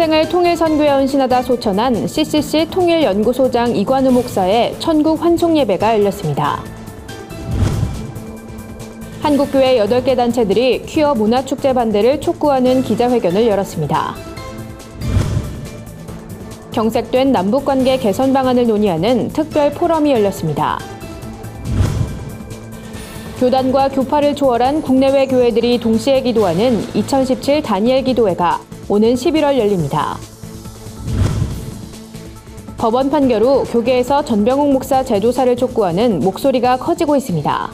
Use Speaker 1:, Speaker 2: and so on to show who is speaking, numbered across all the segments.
Speaker 1: 평생을 통일선교에 헌신하다 소천한 CCC 통일연구소장 이관우 목사의 천국 환송 예배가 열렸습니다. 한국교회 8개 단체들이 퀴어 문화축제 반대를 촉구하는 기자회견을 열었습니다. 경색된 남북관계 개선 방안을 논의하는 특별 포럼이 열렸습니다. 교단과 교파를 초월한 국내외 교회들이 동시에 기도하는 2017 다니엘 기도회가 오는 11월 열립니다. 법원 판결 후 교계에서 전병욱 목사 재조사를 촉구하는 목소리가 커지고 있습니다.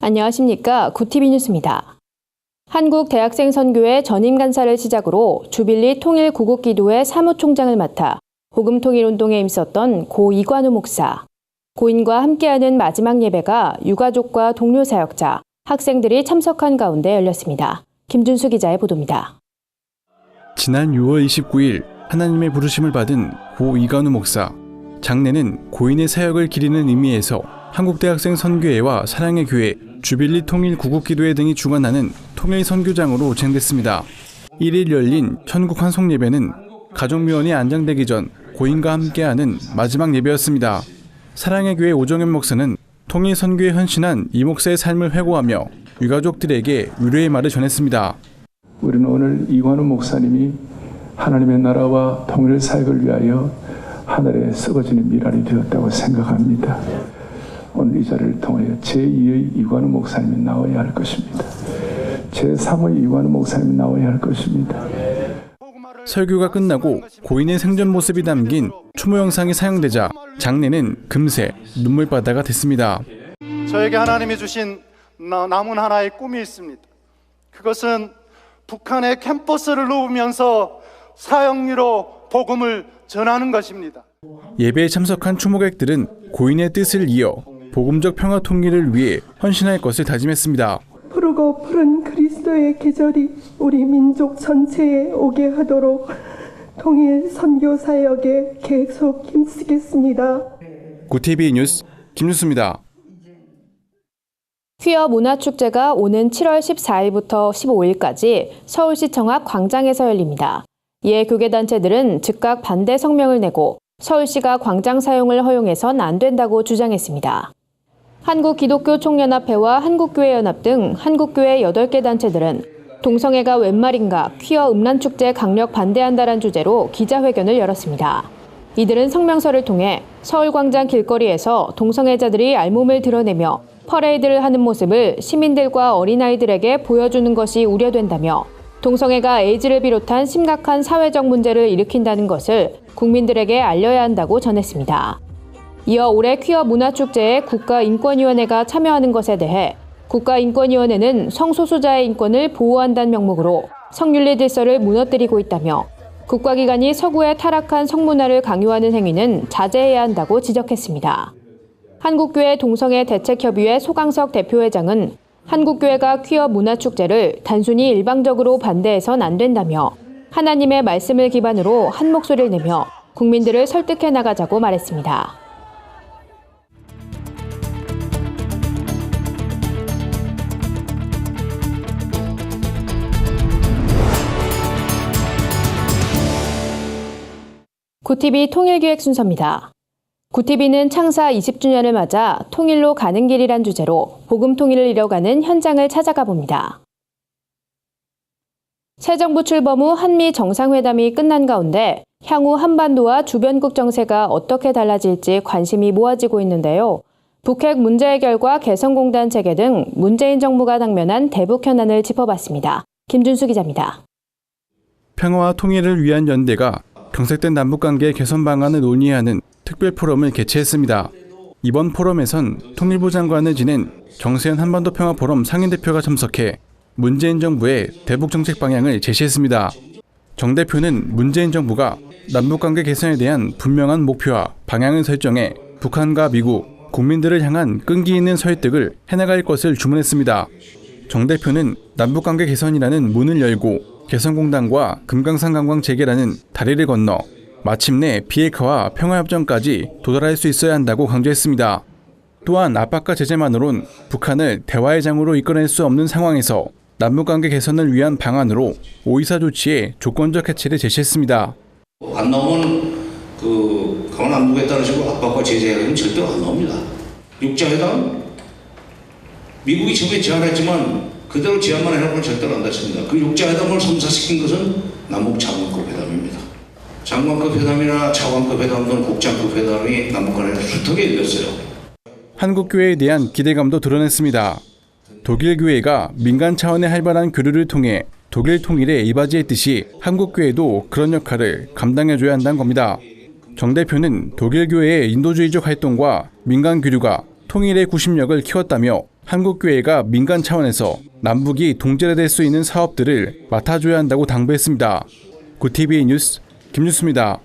Speaker 1: 안녕하십니까. 구티비 뉴스입니다. 한국 대학생 선교회 전임 간사를 시작으로 주빌리 통일 구국 기도회 사무총장을 맡아 복음 통일 운동에 힘썼던 고 이관우 목사. 고인과 함께하는 마지막 예배가 유가족과 동료 사역자, 학생들이 참석한 가운데 열렸습니다. 김준수 기자의 보도입니다.
Speaker 2: 지난 6월 29일 하나님의 부르심을 받은 고 이관우 목사 장례는 고인의 사역을 기리는 의미에서 한국대학생 선교회와 사랑의 교회, 주빌리 통일 구국기도회 등이 주관하는 통일 선교장으로 진행됐습니다. 1일 열린 천국 환송 예배는 가족묘원이 안장되기 전 고인과 함께하는 마지막 예배였습니다. 사랑의 교회 오정현 목사는 통일 선교에 헌신한 이 목사의 삶을 회고하며 유가족들에게 위로의 말을 전했습니다.
Speaker 3: 우리는 오늘 이관우 목사님이 하나님의 나라와 통일 사역을 위하여 하늘에 썩어지는 미랄이 되었다고 생각합니다. 오늘 이 자리를 통하여 제2의 이관우 목사님이 나와야 할 것입니다. 제3의 이관우 목사님이 나와야 할 것입니다.
Speaker 2: 설교가 끝나고 고인의 생전 모습이 담긴 추모 영상이 사용되자 장례는 금세 눈물바다가 됐습니다.
Speaker 4: 저에게 하나님이 주신 나- 남은 하나의 꿈이 있습니다. 그것은 북한의 캠퍼스를 누우면서 사형리로 복음을 전하는 것입니다.
Speaker 2: 예배에 참석한 추모객들은 고인의 뜻을 이어 복음적 평화 통일을 위해 헌신할 것을 다짐했습니다.
Speaker 5: 푸르고 푸른 그리스도의 계절이 우리 민족 전체에 오게 하도록 통일 선교 사역에 계속 힘쓰겠습니다.
Speaker 2: 구TV 뉴스 김뉴스입니다.
Speaker 1: 퀴어 문화축제가 오는 7월 14일부터 15일까지 서울시청 앞 광장에서 열립니다. 이에 교계단체들은 즉각 반대 성명을 내고 서울시가 광장 사용을 허용해선 안 된다고 주장했습니다. 한국기독교총연합회와 한국교회연합 등 한국교회 8개 단체들은 동성애가 웬 말인가 퀴어 음란축제 강력 반대한다란 주제로 기자회견을 열었습니다. 이들은 성명서를 통해 서울광장 길거리에서 동성애자들이 알몸을 드러내며 퍼레이드를 하는 모습을 시민들과 어린아이들에게 보여주는 것이 우려된다며 동성애가 에이즈를 비롯한 심각한 사회적 문제를 일으킨다는 것을 국민들에게 알려야 한다고 전했습니다. 이어 올해 퀴어 문화축제에 국가인권위원회가 참여하는 것에 대해 국가인권위원회는 성소수자의 인권을 보호한다는 명목으로 성윤리 질서를 무너뜨리고 있다며 국가기관이 서구에 타락한 성문화를 강요하는 행위는 자제해야 한다고 지적했습니다. 한국교회 동성애 대책협의회 소강석 대표회장은 한국교회가 퀴어 문화축제를 단순히 일방적으로 반대해선 안 된다며 하나님의 말씀을 기반으로 한 목소리를 내며 국민들을 설득해 나가자고 말했습니다. 구티비 통일기획 순서입니다. 구티비는 창사 20주년을 맞아 통일로 가는 길이란 주제로 복음 통일을 이뤄가는 현장을 찾아가 봅니다. 새 정부 출범 후 한미 정상회담이 끝난 가운데 향후 한반도와 주변국 정세가 어떻게 달라질지 관심이 모아지고 있는데요. 북핵 문제 해결과 개성공단 재개 등 문재인 정부가 당면한 대북 현안을 짚어봤습니다. 김준수 기자입니다.
Speaker 2: 평화와 통일을 위한 연대가 경색된 남북관계 개선 방안을 논의하는 특별 포럼을 개최했습니다. 이번 포럼에선 통일부 장관을 지낸 정세현 한반도 평화 포럼 상임 대표가 참석해 문재인 정부의 대북 정책 방향을 제시했습니다. 정 대표는 문재인 정부가 남북관계 개선에 대한 분명한 목표와 방향을 설정해 북한과 미국, 국민들을 향한 끈기 있는 설득을 해나갈 것을 주문했습니다. 정 대표는 남북관계 개선이라는 문을 열고 개성공단과 금강산 관광 재개라는 다리를 건너 마침내 비핵화와 평화협정까지 도달할 수 있어야 한다고 강조했습니다. 또한 압박과 제재만으론 북한을 대화의 장으로 이끌어낼 수 없는 상황에서 남북관계 개선을 위한 방안으로 오이사 조치의 조건적 해체를 제시했습니다.
Speaker 6: 안 나오면 그 강원 남북에 따르시고 압박과 제재는 절대로 안 나옵니다. 육자회담 미국이 처음에 제안했지만 그대로 제안만 해놓고는 절대로 안 됐습니다. 그 육자회담을 성사시킨 것은 남북 장관급 회담입니다. 장관급 회담이나 차관급 회담 또는 국장급 회담이 남북 간에 수턱에 열렸어요.
Speaker 2: 한국 교회에 대한 기대감도 드러냈습니다. 독일 교회가 민간 차원의 활발한 교류를 통해 독일 통일에 이바지했듯이 한국 교회도 그런 역할을 감당해줘야 한다는 겁니다. 정 대표는 독일 교회의 인도주의적 활동과 민간 교류가 통일의 구심력을 키웠다며 한국 교회가 민간 차원에서 남북이 동절될 수 있는 사업들을 맡아줘야 한다고 당부했습니다. 구TV 뉴스 김뉴스입니다.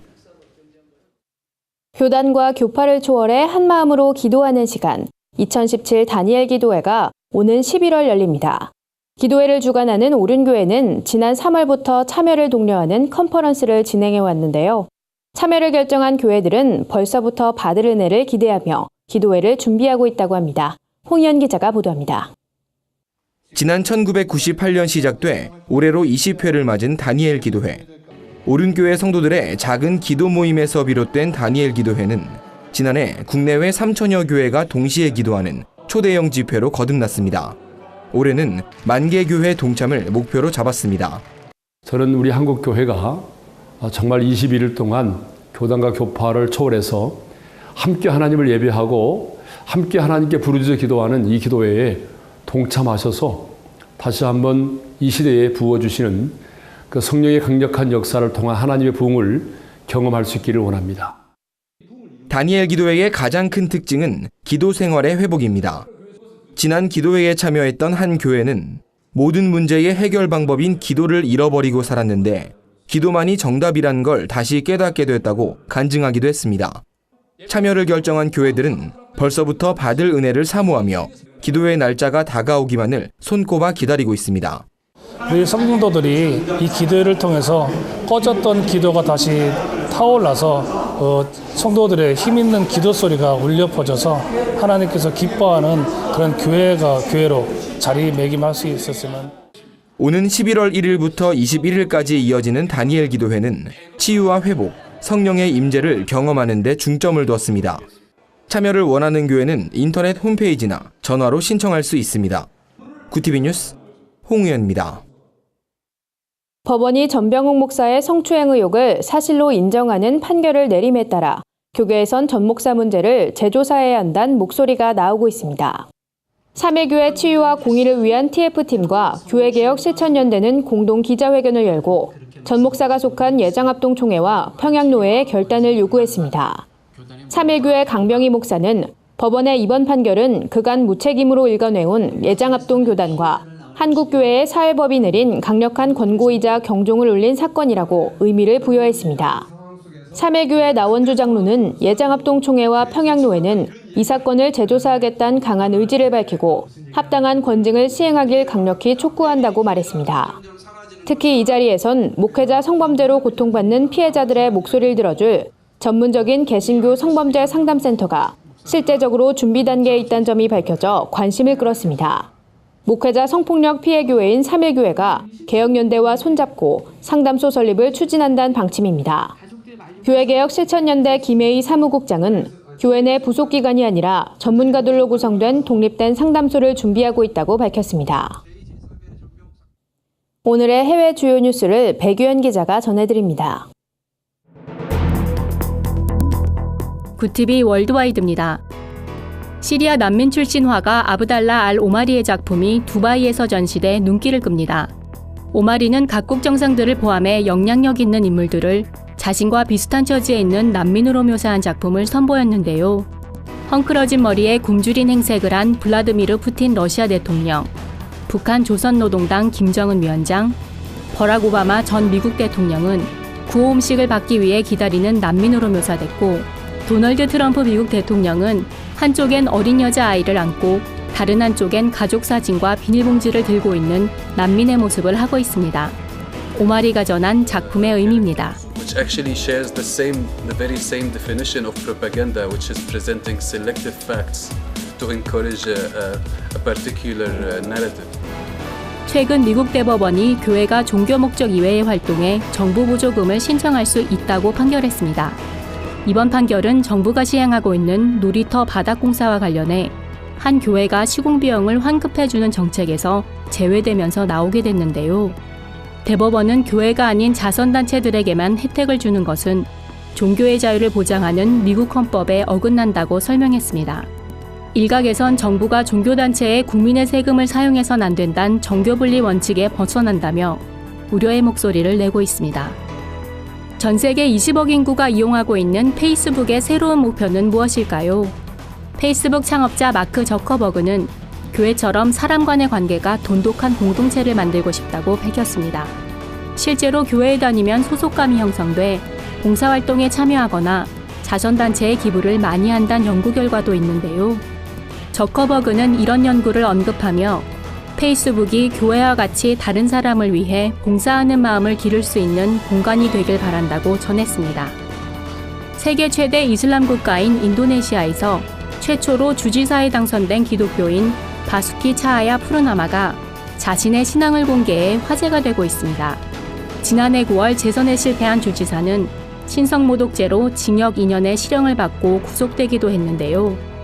Speaker 1: 교단과 교파를 초월해 한마음으로 기도하는 시간 2017 다니엘 기도회가 오는 11월 열립니다. 기도회를 주관하는 오륜교회는 지난 3월부터 참여를 독려하는 컨퍼런스를 진행해 왔는데요. 참여를 결정한 교회들은 벌써부터 받을 은혜를 기대하며 기도회를 준비하고 있다고 합니다. 홍현 기자가 보도합니다.
Speaker 7: 지난 1998년 시작돼 올해로 20회를 맞은 다니엘 기도회. 오륜교회 성도들의 작은 기도 모임에서 비롯된 다니엘 기도회는 지난해 국내외 3천여 교회가 동시에 기도하는 초대형 집회로 거듭났습니다. 올해는 만개 교회 동참을 목표로 잡았습니다.
Speaker 8: 저는 우리 한국 교회가 정말 21일 동안 교단과 교파를 초월해서 함께 하나님을 예배하고 함께 하나님께 부르짖어 기도하는 이 기도회에 동참하셔서 다시 한번 이 시대에 부어 주시는 그 성령의 강력한 역사를 통한 하나님의 부흥을 경험할 수 있기를 원합니다.
Speaker 7: 다니엘 기도회의 가장 큰 특징은 기도 생활의 회복입니다. 지난 기도회에 참여했던 한 교회는 모든 문제의 해결 방법인 기도를 잃어버리고 살았는데 기도만이 정답이란 걸 다시 깨닫게 됐다고 간증하기도 했습니다. 참여를 결정한 교회들은 벌써부터 받을 은혜를 사모하며 기도의 날짜가 다가오기만을 손꼽아 기다리고 있습니다.
Speaker 9: 우리 성도들이 이 기도를 통해서 꺼졌던 기도가 다시 타올라서 어, 성도들의 힘 있는 기도 소리가 울려 퍼져서 하나님께서 기뻐하는 그런 교회가 교회로 자리매김할 수 있었으면
Speaker 7: 오는 11월 1일부터 21일까지 이어지는 다니엘 기도회는 치유와 회복, 성령의 임재를 경험하는 데 중점을 두었습니다. 참여를 원하는 교회는 인터넷 홈페이지나 전화로 신청할 수 있습니다. 구티비 뉴스 홍우현입니다.
Speaker 1: 법원이 전병욱 목사의 성추행 의혹을 사실로 인정하는 판결을 내림에 따라 교계에선 전 목사 문제를 재조사해야 한다는 목소리가 나오고 있습니다. 3회 교회 치유와 공의를 위한 TF팀과 교회개혁 실천연대는 공동 기자회견을 열고 전 목사가 속한 예장합동총회와 평양노회의 결단을 요구했습니다. 3일교회 강병희 목사는 법원의 이번 판결은 그간 무책임으로 일궈내온 예장합동 교단과 한국교회의 사회법이 내린 강력한 권고이자 경종을 울린 사건이라고 의미를 부여했습니다. 3일교회 나원주 장로는 예장합동 총회와 평양노회는 이 사건을 재조사하겠다는 강한 의지를 밝히고 합당한 권징을 시행하길 강력히 촉구한다고 말했습니다. 특히 이 자리에선 목회자 성범죄로 고통받는 피해자들의 목소리를 들어줄 전문적인 개신교 성범죄 상담센터가 실제적으로 준비 단계에 있다는 점이 밝혀져 관심을 끌었습니다. 목회자 성폭력 피해 교회인 3일교회가 개혁연대와 손잡고 상담소 설립을 추진한다는 방침입니다. 교회개혁 실천연대 김혜희 사무국장은 교회 내 부속기관이 아니라 전문가들로 구성된 독립된 상담소를 준비하고 있다고 밝혔습니다. 오늘의 해외 주요 뉴스를 백유현 기자가 전해드립니다.
Speaker 10: 구티비 월드와이드입니다. 시리아 난민 출신 화가 아브달라 알 오마리의 작품이 두바이에서 전시돼 눈길을 끕니다. 오마리는 각국 정상들을 포함해 영향력 있는 인물들을 자신과 비슷한 처지에 있는 난민으로 묘사한 작품을 선보였는데요. 헝클어진 머리에 굶주린 행색을 한 블라드미르 푸틴 러시아 대통령, 북한 조선노동당 김정은 위원장, 버락 오바마 전 미국 대통령은 구호 음식을 받기 위해 기다리는 난민으로 묘사됐고 도널드 트럼프 미국 대통령은 한쪽엔 어린 여자 아이를 안고 다른 한쪽엔 가족 사진과 비닐봉지를 들고 있는 난민의 모습을 하고 있습니다. 오마리가 전한 작품의 의미입니다.
Speaker 11: which actually shares the same, the very same definition of propaganda, which is presenting selective facts to encourage a, a, particular uh, narrative.
Speaker 10: 최근 미국 대법원이 교회가 종교 목적 이외의 활동에 정부 보조금을 신청할 수 있다고 판결했습니다. 이번 판결은 정부가 시행하고 있는 놀이터 바닥공사와 관련해 한 교회가 시공 비용을 환급해주는 정책에서 제외되면서 나오게 됐는데요. 대법원은 교회가 아닌 자선단체들에게만 혜택을 주는 것은 종교의 자유를 보장하는 미국 헌법에 어긋난다고 설명했습니다. 일각에선 정부가 종교단체에 국민의 세금을 사용해선 안 된다는 정교분리 원칙에 벗어난다며 우려의 목소리를 내고 있습니다. 전 세계 20억 인구가 이용하고 있는 페이스북의 새로운 목표는 무엇일까요? 페이스북 창업자 마크 저커버그는 교회처럼 사람 간의 관계가 돈독한 공동체를 만들고 싶다고 밝혔습니다. 실제로 교회에 다니면 소속감이 형성돼 봉사활동에 참여하거나 자선단체에 기부를 많이 한다는 연구 결과도 있는데요. 저커버그는 이런 연구를 언급하며 페이스북이 교회와 같이 다른 사람을 위해 봉사하는 마음을 기를 수 있는 공간이 되길 바란다고 전했습니다. 세계 최대 이슬람 국가인 인도네시아에서 최초로 주지사에 당선된 기독교인 바수키 차하야 푸르나마가 자신의 신앙을 공개해 화제가 되고 있습니다. 지난해 9월 재선에 실패한 주지사는 신성모독죄로 징역 2년의 실형을 받고 구속되기도 했는데요.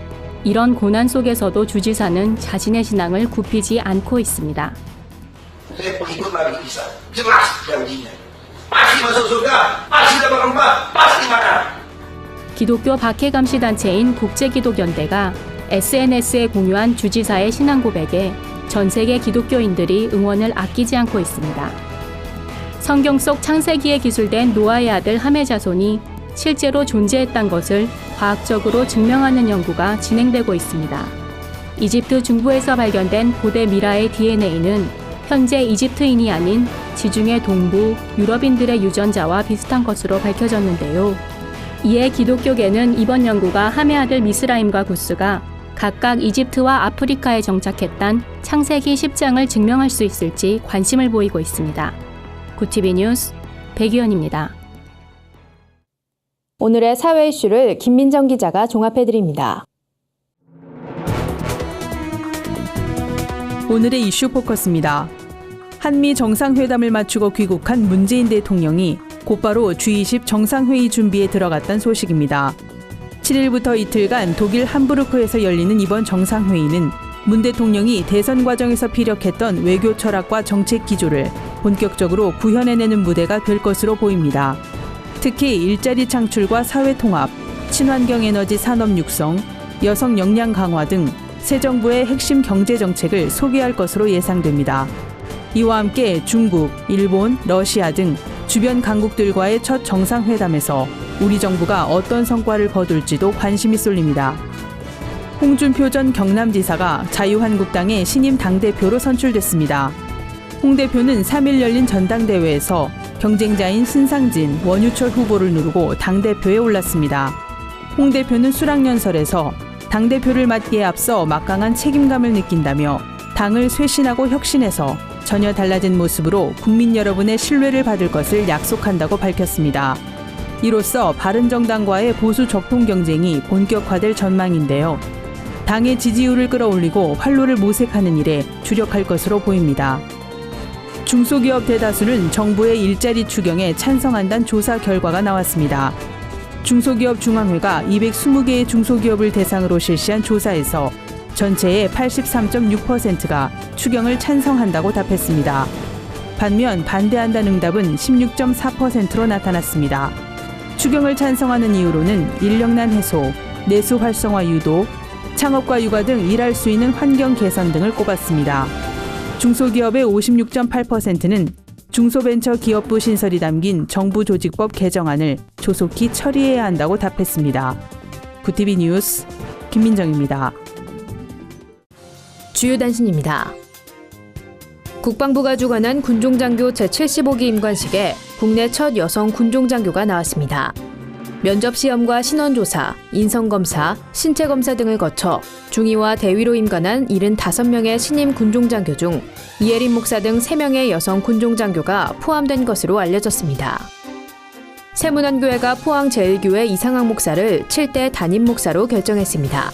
Speaker 10: 이런 고난 속에서도 주지사는 자신의 신앙을 굽히지 않고 있습니다. 기독교 박해감시 단체인 국제기독연대가 SNS에 공유한 주지사의 신앙 고백에 전 세계 기독교인들이 응원을 아끼지 않고 있습니다. 성경 속 창세기에 기술된 노아의 아들 함의 자손이 실제로 존재했던 것을 과학적으로 증명하는 연구가 진행되고 있습니다. 이집트 중부에서 발견된 고대 미라의 DNA는 현재 이집트인이 아닌 지중해 동부 유럽인들의 유전자와 비슷한 것으로 밝혀졌는데요. 이에 기독교계는 이번 연구가 함의 아들 미스라임과 구스가 각각 이집트와 아프리카에 정착했단 창세기 10장을 증명할 수 있을지 관심을 보이고 있습니다. 구티비 뉴스 백유연입니다.
Speaker 1: 오늘의 사회 이슈를 김민정 기자가 종합해드립니다.
Speaker 12: 오늘의 이슈 포커스입니다. 한미 정상회담을 마치고 귀국한 문재인 대통령이 곧바로 G20 정상회의 준비에 들어갔다는 소식입니다. 7일부터 이틀간 독일 함부르크에서 열리는 이번 정상회의는 문 대통령이 대선 과정에서 피력했던 외교 철학과 정책 기조를 본격적으로 구현해내는 무대가 될 것으로 보입니다. 특히 일자리 창출과 사회 통합, 친환경 에너지 산업 육성, 여성 역량 강화 등 새 정부의 핵심 경제 정책을 소개할 것으로 예상됩니다. 이와 함께 중국, 일본, 러시아 등 주변 강국들과의 첫 정상회담에서 우리 정부가 어떤 성과를 거둘지도 관심이 쏠립니다. 홍준표 전 경남지사가 자유한국당의 신임 당대표로 선출됐습니다. 홍 대표는 3일 열린 전당대회에서 경쟁자인 신상진, 원유철 후보를 누르고 당대표에 올랐습니다. 홍 대표는 수락연설에서 당대표를 맡기에 앞서 막강한 책임감을 느낀다며 당을 쇄신하고 혁신해서 전혀 달라진 모습으로 국민 여러분의 신뢰를 받을 것을 약속한다고 밝혔습니다. 이로써 바른정당과의 보수 적통 경쟁이 본격화될 전망인데요. 당의 지지율을 끌어올리고 활로를 모색하는 일에 주력할 것으로 보입니다. 중소기업 대다수는 정부의 일자리 추경에 찬성한다는 조사 결과가 나왔습니다. 중소기업 중앙회가 220개의 중소기업을 대상으로 실시한 조사에서 전체의 83.6%가 추경을 찬성한다고 답했습니다. 반면 반대한다는 응답은 16.4%로 나타났습니다. 추경을 찬성하는 이유로는 인력난 해소, 내수 활성화 유도, 창업과 육아 등 일할 수 있는 환경 개선 등을 꼽았습니다. 중소기업의 56.8%는 중소벤처기업부 신설이 담긴 정부 조직법 개정안을 조속히 처리해야 한다고 답했습니다. 구티비 뉴스 김민정입니다.
Speaker 1: 주요 단신입니다. 국방부가 주관한 군종장교 제75기 임관식에 국내 첫 여성 군종장교가 나왔습니다. 면접 시험과 신원조사, 인성검사, 신체검사 등을 거쳐 중위와 대위로 임관한 75명의 신임 군종장교 중 이혜린 목사 등 3명의 여성 군종장교가 포함된 것으로 알려졌습니다. 세문안교회가 포항제일교회 이상학 목사를 7대 담임 목사로 결정했습니다.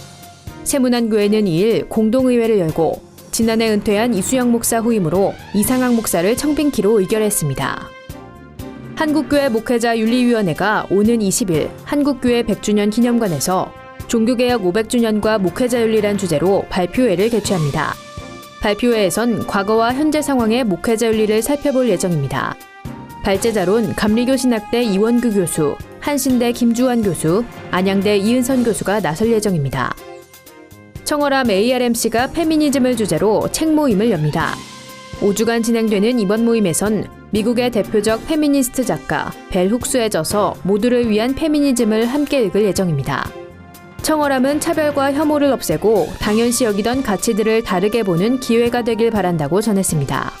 Speaker 1: 세문안교회는 2일 공동의회를 열고 지난해 은퇴한 이수영 목사 후임으로 이상학 목사를 청빙키로 의결했습니다. 한국교회 목회자 윤리위원회가 오는 20일 한국교회 100주년 기념관에서 종교개혁 500주년과 목회자 윤리란 주제로 발표회를 개최합니다. 발표회에선 과거와 현재 상황의 목회자 윤리를 살펴볼 예정입니다. 발제자론 감리교 신학대 이원규 교수, 한신대 김주환 교수, 안양대 이은선 교수가 나설 예정입니다. 청어람 ARMC가 페미니즘을 주제로 책 모임을 엽니다. 5주간 진행되는 이번 모임에선 미국의 대표적 페미니스트 작가 벨 훅스에 져서 모두를 위한 페미니즘을 함께 읽을 예정입니다. 청어람은 차별과 혐오를 없애고 당연시 여기던 가치들을 다르게 보는 기회가 되길 바란다고 전했습니다.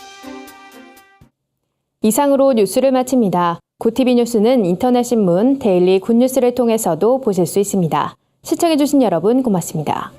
Speaker 1: 이상으로 뉴스를 마칩니다. 구티비 뉴스는 인터넷 신문 데일리 굿뉴스를 통해서도 보실 수 있습니다. 시청해주신 여러분 고맙습니다.